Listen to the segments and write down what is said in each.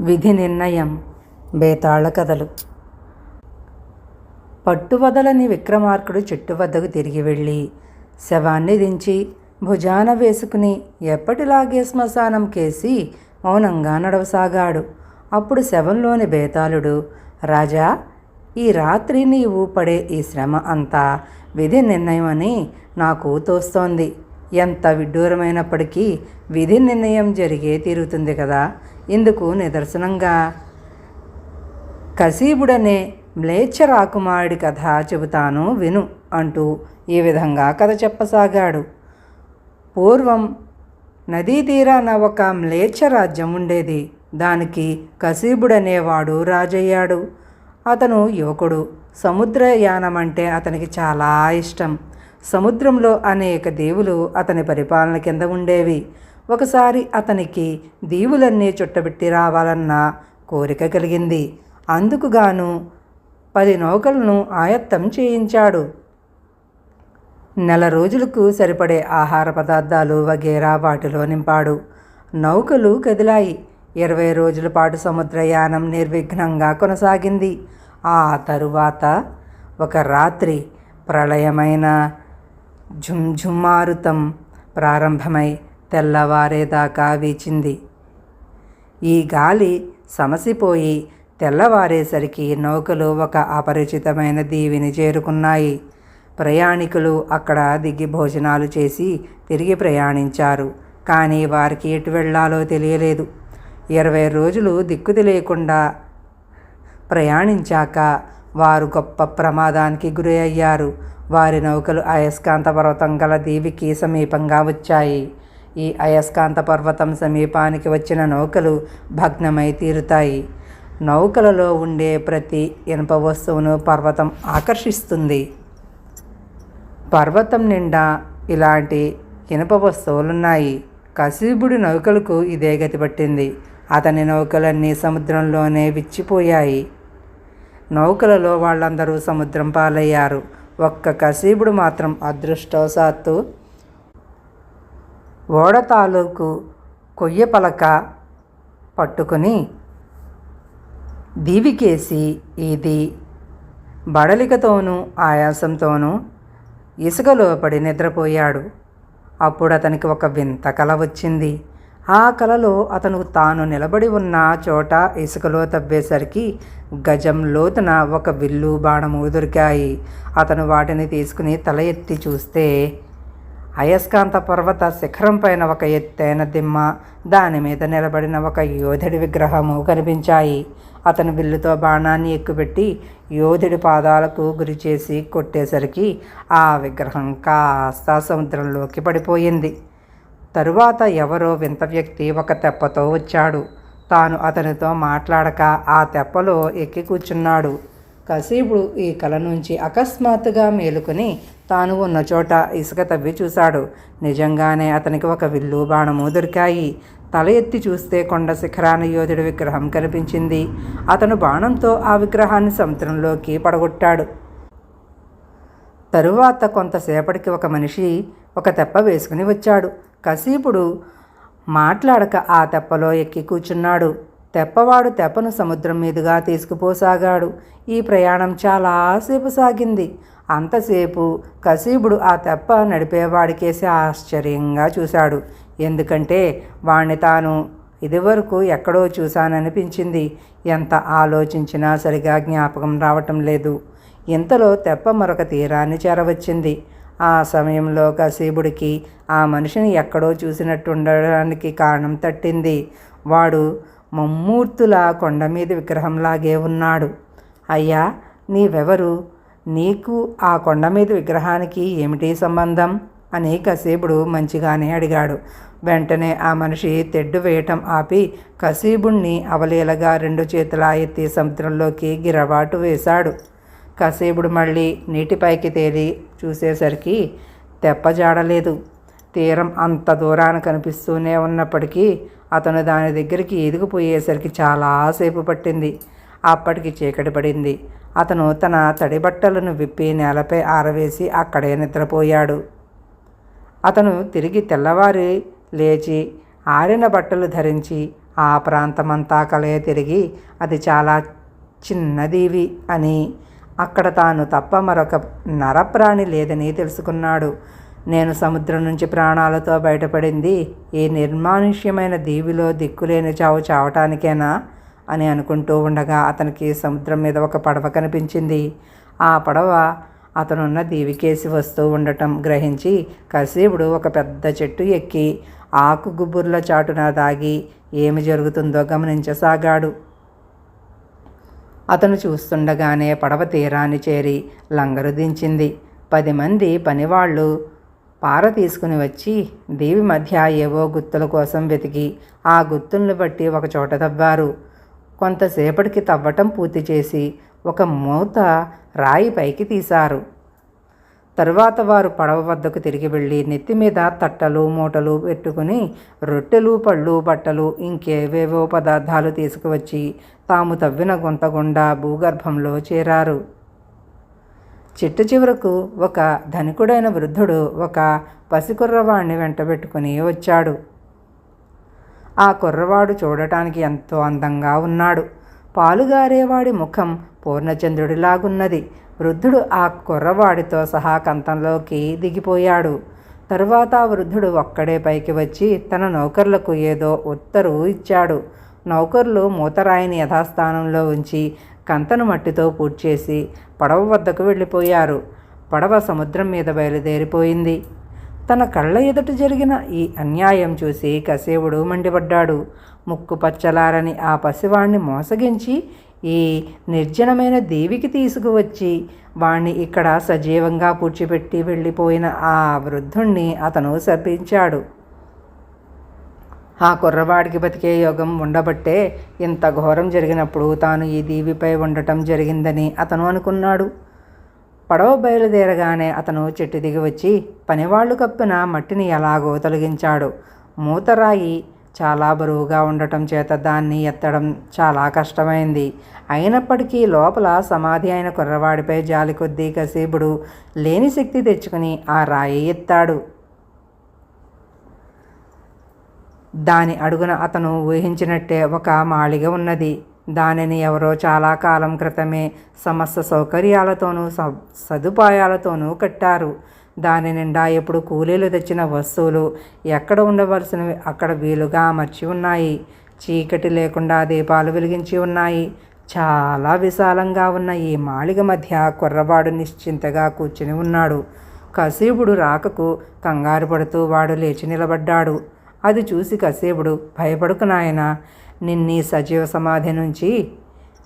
విధి నిర్ణయం. బేతాళ కథలు. పట్టువదలని విక్రమార్కుడు చెట్టు వద్దకు తిరిగి వెళ్ళి శవాన్ని దించి భుజాన వేసుకుని ఎప్పటిలాగే శ్మశానం కేసి మౌనంగా నడవసాగాడు. అప్పుడు శవంలోని బేతాళుడు రాజా ఈ రాత్రి నీవు పడే ఈ శ్రమ అంతా విధి నిర్ణయం అని నాకు తోస్తోంది. ఎంత విడ్డూరమైనప్పటికీ విధి నిర్ణయం జరిగే తీరుతుంది కదా. ఇందుకు నిదర్శనంగా కసీబుడనే మ్లేచ్ఛ రాకుమారుడి కథ చెబుతాను విను అంటూ ఈ విధంగా కథ చెప్పసాగాడు. పూర్వం నదీ తీరాన ఒక మ్లేచ్ఛ రాజ్యం ఉండేది. దానికి కసీబుడనేవాడు రాజయ్యాడు. అతను యువకుడు. సముద్రయానం అంటే అతనికి చాలా ఇష్టం. సముద్రంలో అనేక దేవులు అతని పరిపాలన కింద ఉండేవి. ఒకసారి అతనికి దీవులన్నీ చుట్టబెట్టి రావాలన్న కోరిక కలిగింది. అందుకుగాను పది నౌకలను ఆయత్తం చేయించాడు. నెల రోజులకు సరిపడే ఆహార పదార్థాలు వగేరా వాటిలో నింపాడు. నౌకలు కదిలాయి. ఇరవై రోజుల పాటు సముద్రయానం నిర్విఘ్నంగా కొనసాగింది. ఆ తరువాత ఒక రాత్రి ప్రళయమైన ఝుంఝుమారుతం ప్రారంభమై తెల్లవారేదాకా వీచింది. ఈ గాలి సమసిపోయి తెల్లవారేసరికి నౌకలు ఒక అపరిచితమైన దీవిని చేరుకున్నాయి. ప్రయాణికులు అక్కడ దిగి భోజనాలు చేసి తిరిగి ప్రయాణించారు. కానీ వారికి ఎటు వెళ్ళాలో తెలియలేదు. ఇరవై రోజులు దిక్కు లేకుండా ప్రయాణించాక వారు గొప్ప ప్రమాదానికి గురి అయ్యారు వారి నౌకలు అయస్కాంత పర్వతం గల దీవికి సమీపంగా వచ్చాయి. ఈ అయస్కాంత పర్వతం సమీపానికి వచ్చిన నౌకలు భగ్నమై తీరుతాయి. నౌకలలో ఉండే ప్రతి ఇనుప వస్తువును పర్వతం ఆకర్షిస్తుంది. పర్వతం నిండా ఇలాంటి ఇనుప వస్తువులున్నాయి. కశీబుడి నౌకలకు ఇదే గతి పట్టింది. అతని నౌకలన్నీ సముద్రంలోనే విచ్చిపోయాయి. నౌకలలో వాళ్ళందరూ సముద్రం పాలయ్యారు. ఒక్క కశీబుడు మాత్రం అదృష్టవశాత్తు ఓడ తాలూకు కొయ్య పలక పట్టుకుని దీవికేసి ఇది బడలికతోనూ ఆయాసంతోనూ ఇసుకలో పడి నిద్రపోయాడు. అప్పుడు అతనికి ఒక వింత కల వచ్చింది. ఆ కలలో అతను తాను నిలబడి ఉన్న చోట ఇసుకలో తవ్వేసరికి గజం లోతున ఒక విల్లు బాణము దొరికాయి. అతను వాటిని తీసుకుని తల ఎత్తి చూస్తే అయస్కాంత పర్వత శిఖరం పైన ఒక ఎత్తైన దిమ్మ దాని మీద నిలబడిన ఒక యోధుడి విగ్రహము కనిపించాయి. అతను విల్లుతో బాణాన్ని ఎక్కుపెట్టి యోధుడి పాదాలకు గురి చేసి కొట్టేసరికి ఆ విగ్రహం కాస్త సముద్రంలోకి పడిపోయింది. తరువాత ఎవరో వింత వ్యక్తి ఒక తెప్పతో వచ్చాడు. తాను అతనితో మాట్లాడక ఆ తెప్పలో ఎక్కి కూర్చున్నాడు. కశీపుడు ఈ కల నుంచి అకస్మాత్తుగా మేలుకొని తాను ఉన్న చోట ఇసుక తవ్వి చూశాడు. నిజంగానే అతనికి ఒక విల్లు బాణము దొరికాయి. తల ఎత్తి చూస్తే కొండ శిఖరాన యోధుడి విగ్రహం కనిపించింది. అతను బాణంతో ఆ విగ్రహాన్ని సముద్రంలోకి పడగొట్టాడు. తరువాత కొంతసేపటికి ఒక మనిషి ఒక తెప్ప వేసుకుని వచ్చాడు. కసీపుడు మాట్లాడక ఆ తెప్పలో ఎక్కి కూర్చున్నాడు. తెప్పవాడు తెప్పను సముద్రం మీదుగా తీసుకుపోసాగాడు. ఈ ప్రయాణం చాలాసేపు సాగింది. అంతసేపు కసీబుడు ఆ తెప్ప నడిపేవాడికేసి ఆశ్చర్యంగా చూశాడు. ఎందుకంటే వాణ్ణి తాను ఇదివరకు ఎక్కడో చూశాననిపించింది. ఎంత ఆలోచించినా సరిగా జ్ఞాపకం రావటం లేదు. ఇంతలో తెప్ప మరొక తీరాన్ని చేరవచ్చింది. ఆ సమయంలో కసీబుడికి ఆ మనిషిని ఎక్కడో చూసినట్టు ఉండడానికి కారణం తట్టింది. వాడు మమ్మూర్తుల కొండ మీద విగ్రహంలాగే ఉన్నాడు. అయ్యా నీవెవరు? నీకు ఆ కొండ మీద విగ్రహానికి ఏమిటి సంబంధం? అని కసీబుడు మంచిగానే అడిగాడు. వెంటనే ఆ మనిషి తెడ్డు వేయటం ఆపి కసీబుణ్ణి అవలీలగా రెండు చేతులా ఎత్తి సముద్రంలోకి గిరవాటు వేశాడు. కసేపుడు మళ్ళీ నీటిపైకి తేలి చూసేసరికి తెప్పజాడలేదు తీరం అంత దూరాన కనిపిస్తూనే ఉన్నప్పటికీ అతను దాని దగ్గరికి ఎదిగిపోయేసరికి చాలాసేపు పట్టింది. అప్పటికి చీకటి పడింది. అతను తన తడిబట్టలను విప్పి నేలపై ఆరవేసి అక్కడే నిద్రపోయాడు. అతను తిరిగి తెల్లవారి లేచి ఆరిన బట్టలు ధరించి ఆ ప్రాంతమంతా కలయ తిరిగి అది చాలా చిన్నదీవి అని అక్కడ తాను తప్ప మరొక నరప్రాణి లేదని తెలుసుకున్నాడు. నేను సముద్రం నుంచి ప్రాణాలతో బయటపడింది. ఈ నిర్మానుష్యమైన దీవిలో దిక్కులేని చావు చావటానికేనా? అని అనుకుంటూ ఉండగా అతనికి సముద్రం మీద ఒక పడవ కనిపించింది. ఆ పడవ అతనున్న దీవికేసి వస్తూ ఉండటం గ్రహించి కశీవుడు ఒక పెద్ద చెట్టు ఎక్కి ఆకు గుబ్బుర్ల చాటున దాగి ఏమి జరుగుతుందో గమనించసాగాడు. అతను చూస్తుండగానే పడవ తీరాన్ని చేరి లంగరు దించింది. పది మంది పనివాళ్ళు పార తీసుకుని వచ్చి దేవి మధ్య ఏవో గుత్తుల కోసం వెతికి ఆ గుత్తుల్ని బట్టి ఒక చోట తవ్వారు. కొంతసేపటికి తవ్వటం పూర్తి చేసి ఒక మూత రాయి పైకి తీశారు. తరువాత వారు పడవ వద్దకు తిరిగి వెళ్ళి నెత్తి మీద తట్టలు మూటలు పెట్టుకుని రొట్టెలు పళ్ళు బట్టలు ఇంకేవేవో పదార్థాలు తీసుకువచ్చి తాము తవ్విన గుంత గుండా భూగర్భంలో చేరారు. చిట్టు చివరకు ఒక ధనికుడైన వృద్ధుడు ఒక పసికుర్రవాణ్ణి వెంటబెట్టుకుని వచ్చాడు. ఆ కుర్రవాడు చూడటానికి ఎంతో అందంగా ఉన్నాడు. పాలుగారేవాడి ముఖం పూర్ణచంద్రుడిలాగున్నది. వృద్ధుడు ఆ కుర్రవాడితో సహా కంతంలోకి దిగిపోయాడు. తరువాత ఆ వృద్ధుడు ఒక్కడే పైకి వచ్చి తన నౌకర్లకు ఏదో ఉత్తరు ఇచ్చాడు. నౌకర్లు మూతరాయిని యథాస్థానంలో ఉంచి కంతను మట్టితో పూడ్చేసి పడవ వద్దకు వెళ్ళిపోయారు. పడవ సముద్రం మీద బయలుదేరిపోయింది. తన కళ్ళ ఎదుట జరిగిన ఈ అన్యాయం చూసి కసేవుడు మండిపడ్డాడు. ముక్కు పచ్చలారని ఆ పసివాణ్ణి మోసగించి ఈ నిర్జనమైన దేవికి తీసుకువచ్చి వాణ్ణి ఇక్కడ సజీవంగా పూడ్చిపెట్టి వెళ్ళిపోయిన ఆ వృద్ధుణ్ణి అతను శపించాడు. ఆ కుర్రవాడికి బతికే యోగం ఉండబట్టే ఇంత ఘోరం జరిగినప్పుడు తాను ఈ దీవిపై ఉండటం జరిగిందని అతను అనుకున్నాడు. పడవ బయలుదేరగానే అతను చెట్టు దిగి వచ్చి పనివాళ్ళు కప్పిన మట్టిని ఎలాగో తొలగించాడు. మూతరాయి చాలా బరువుగా ఉండటం చేత దాన్ని ఎత్తడం చాలా కష్టమైంది. అయినప్పటికీ లోపల సమాధి అయిన కుర్రవాడిపై జాలి కొద్దీ కసీబుడు లేని శక్తి తెచ్చుకుని ఆ రాయి ఎత్తాడు. దాని అడుగున అతను ఊహించినట్టే ఒక మాళిగ ఉన్నది. దానిని ఎవరో చాలా కాలం క్రితమే సమస్త సౌకర్యాలతోనూ సదుపాయాలతోనూ కట్టారు. దాని నిండా ఎప్పుడు కూలీలు తెచ్చిన వస్తువులు ఎక్కడ ఉండవలసినవి అక్కడ వీలుగా అమర్చి ఉన్నాయి. చీకటి లేకుండా దీపాలు వెలిగించి ఉన్నాయి. చాలా విశాలంగా ఉన్న ఈ మాళిగ మధ్య కుర్రవాడు నిశ్చింతగా కూర్చుని ఉన్నాడు. కసీబుడు రాకకు కంగారు పడుతూ వాడు లేచి నిలబడ్డాడు. అది చూసి కసేపుడు భయపడుకు నాయన నిన్నీ సజీవ సమాధి నుంచి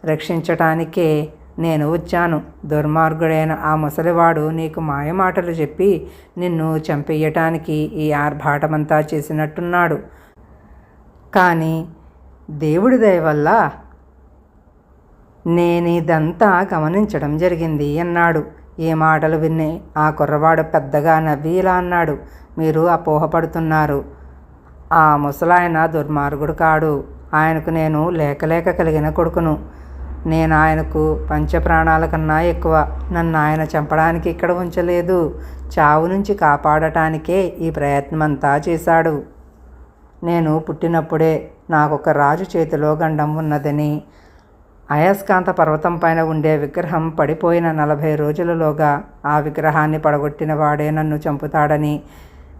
రక్షించటానికే నేను వచ్చాను. దుర్మార్గుడైన ఆ ముసలివాడు నీకు మాయమాటలు చెప్పి నిన్ను చంపేయటానికి ఈ ఆర్భాటమంతా చేసినట్టున్నాడు. కానీ దేవుడి దయ వల్ల నేనిదంతా గమనించడం జరిగింది అన్నాడు. ఏ మాటలు విని ఆ కుర్రవాడు పెద్దగా నవ్వి ఇలా అన్నాడు. మీరు అపోహపడుతున్నారు. ఆ ముసలాయన దుర్మార్గుడు కాడు. ఆయనకు నేను లేకలేక కలిగిన కొడుకును. నేను ఆయనకు పంచప్రాణాల కన్నా ఎక్కువ. నన్ను ఆయన చంపడానికి ఇక్కడ ఉంచలేదు. చావు నుంచి కాపాడటానికే ఈ ప్రయత్నమంతా చేశాడు. నేను పుట్టినప్పుడే నాకొక రాజు చేతిలో గండం ఉన్నదని అయస్కాంత పర్వతం పైన ఉండే విగ్రహం పడిపోయిన నలభై రోజులలోగా ఆ విగ్రహాన్ని పడగొట్టిన వాడే నన్ను చంపుతాడని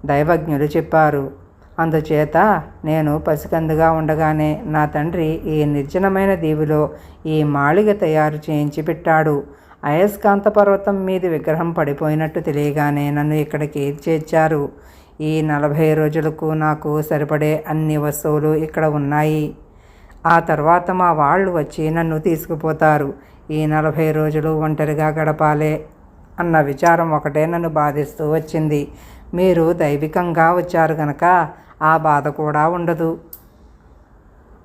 దైవజ్ఞులు చెప్పారు. అందుచేత నేను పసికందుగా ఉండగానే నా తండ్రి ఈ నిర్జనమైన దీవిలో ఈ మాళిగ తయారు చేయించి పెట్టాడు. అయస్కాంత పర్వతం మీది విగ్రహం పడిపోయినట్టు తెలియగానే నన్ను ఇక్కడికి చేర్చారు. ఈ నలభై రోజులకు నాకు సరిపడే అన్ని వస్తువులు ఇక్కడ ఉన్నాయి. ఆ తర్వాత మా వాళ్ళు వచ్చి నన్ను తీసుకుపోతారు. ఈ నలభై రోజులు ఒంటరిగా గడపాలే అన్న విచారం ఒకటే నన్ను బాధిస్తూ వచ్చింది. మీరు దైవికంగా వచ్చారు గనక ఆ బాధ కూడా ఉండదు.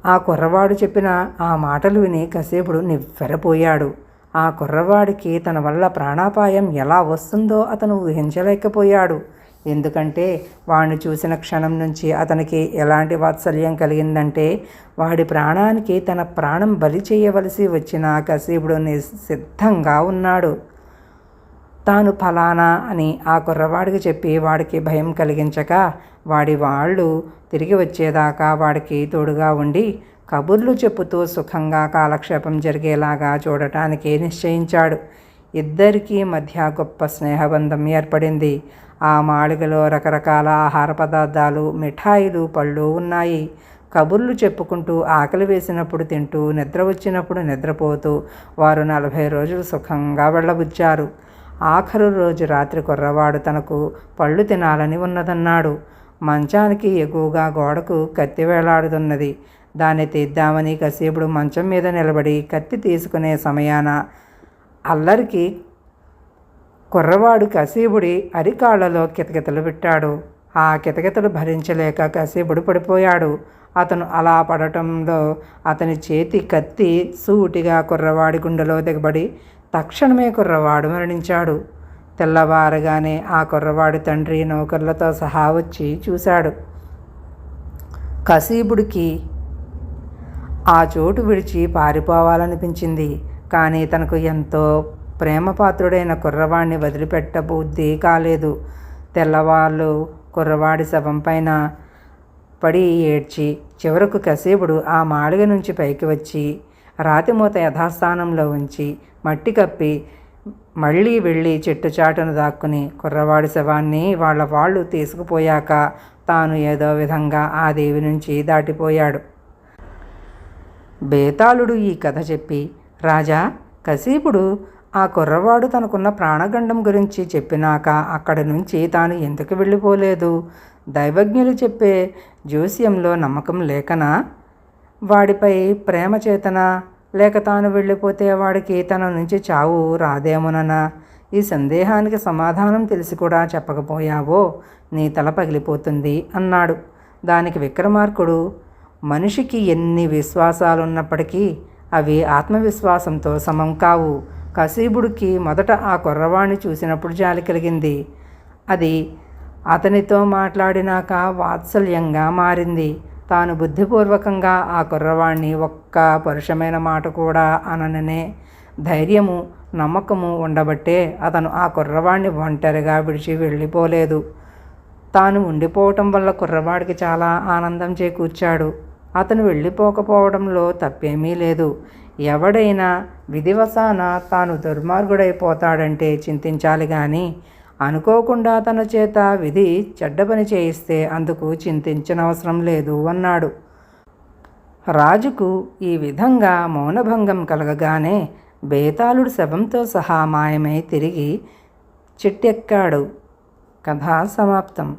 ఆ కుర్రవాడు చెప్పిన ఆ మాటలు విని కసేపుడు నివ్వెరపోయాడు. ఆ కుర్రవాడికి తన వల్ల ప్రాణాపాయం ఎలా వస్తుందో అతను ఊహించలేకపోయాడు. ఎందుకంటే వాడిని చూసిన క్షణం నుంచి అతనికి ఎలాంటి వాత్సల్యం కలిగిందంటే వాడి ప్రాణానికి తన ప్రాణం బలి చేయవలసి వచ్చిన కసీపుడు సిద్ధంగా ఉన్నాడు. తాను ఫలానా అని ఆ కుర్రవాడికి చెప్పి వాడికి భయం కలిగించక వాడి వాళ్ళు తిరిగి వచ్చేదాకా వాడికి తోడుగా ఉండి కబుర్లు చెప్పుతూ సుఖంగా కాలక్షేపం జరిగేలాగా చూడటానికి నిశ్చయించాడు. ఇద్దరికీ మధ్య గొప్ప స్నేహబంధం ఏర్పడింది. ఆ మాళిగలో రకరకాల ఆహార పదార్థాలు మిఠాయిలు పళ్ళు ఉన్నాయి. కబుర్లు చెప్పుకుంటూ ఆకలి వేసినప్పుడు తింటూ నిద్ర వచ్చినప్పుడు నిద్రపోతూ వారు నలభై రోజులు సుఖంగా వెళ్ళబుచ్చారు. ఆఖరు రోజు రాత్రి కుర్రవాడు తనకు పళ్ళు తినాలని ఉన్నదన్నాడు. మంచానికి ఎగువగా గోడకు కత్తి వేలాడుతున్నది. దాన్ని తీద్దామని కసేపుడు మంచం మీద నిలబడి కత్తి తీసుకునే సమయాన అల్లరికి కుర్రవాడు కసీబుడి అరికాళ్ళలో కితకితలు పెట్టాడు. ఆ కితకితలు భరించలేక కసీబుడు పడిపోయాడు. అతను అలా పడటంలో అతని చేతి కత్తి సూటిగా కుర్రవాడి గుండెలో దిగబడి తక్షణమే కుర్రవాడు మరణించాడు. తెల్లవారగానే ఆ కుర్రవాడి తండ్రి నౌకర్లతో సహా వచ్చి చూశాడు. కసీబుడికి ఆ చోటు విడిచి పారిపోవాలనిపించింది. కానీ తనకు ఎంతో ప్రేమపాత్రుడైన కుర్రవాడిని వదిలిపెట్టబుద్ధి కాలేదు. తెల్లవాళ్ళు కుర్రవాడి శవం పైన పడి ఏడ్చి చివరకు కసేపుడు ఆ మాళిగ నుంచి పైకి వచ్చి రాతిమూత యథాస్థానంలో ఉంచి మట్టి కప్పి మళ్ళీ వెళ్ళి చెట్టు చాటును దాక్కుని కుర్రవాడి శవాన్ని వాళ్ళ వాళ్ళు తీసుకుపోయాక తాను ఏదో విధంగా ఆ దేవి నుంచి దాటిపోయాడు. బేతాళుడు ఈ కథ చెప్పి రాజా కసీపుడు ఆ కుర్రవాడు తనకున్న ప్రాణగండం గురించి చెప్పినాక అక్కడి నుంచి తాను ఎందుకు వెళ్ళిపోలేదు? దైవజ్ఞులు చెప్పే జ్యోస్యంలో నమ్మకం లేకనా? వాడిపై ప్రేమ చేతన లేక తాను వెళ్ళిపోతే వాడికి తన నుంచి చావు రాదేమోననా ఈ సందేహానికి సమాధానం తెలిసి కూడా చెప్పకపోయావో నీ తల పగిలిపోతుంది అన్నాడు. దానికి విక్రమార్కుడు మనిషికి ఎన్ని విశ్వాసాలున్నప్పటికీ అవి ఆత్మవిశ్వాసంతో సమం కావు. కసీబుడికి మొదట ఆ కుర్రవాణ్ణి చూసినప్పుడు జాలి కలిగింది. అది అతనితో మాట్లాడినాక వాత్సల్యంగా మారింది. తాను బుద్ధిపూర్వకంగా ఆ కుర్రవాణ్ణి ఒక్క పరుషమైన మాట కూడా అనననే ధైర్యము నమ్మకము ఉండబట్టే అతను ఆ కుర్రవాణ్ణి ఒంటరిగా విడిచి వెళ్ళిపోలేదు. తాను ఉండిపోవటం వల్ల కుర్రవాడికి చాలా ఆనందం చేకూర్చాడు. అతను వెళ్ళిపోకపోవడంలో తప్పేమీ లేదు. ఎవడైనా విధివసాన తాను దుర్మార్గుడైపోతాడంటే చింతించాలి కానీ అనుకోకుండా తన చేత విధి చెడ్డ పని చేయిస్తే అందుకు చింతించనవసరం లేదు అన్నాడు. రాజుకు ఈ విధంగా మౌనభంగం కలగగానే బేతాళుడు శవంతో సహా మాయమై తిరిగి చెట్టెక్కాడు. కథ సమాప్తం.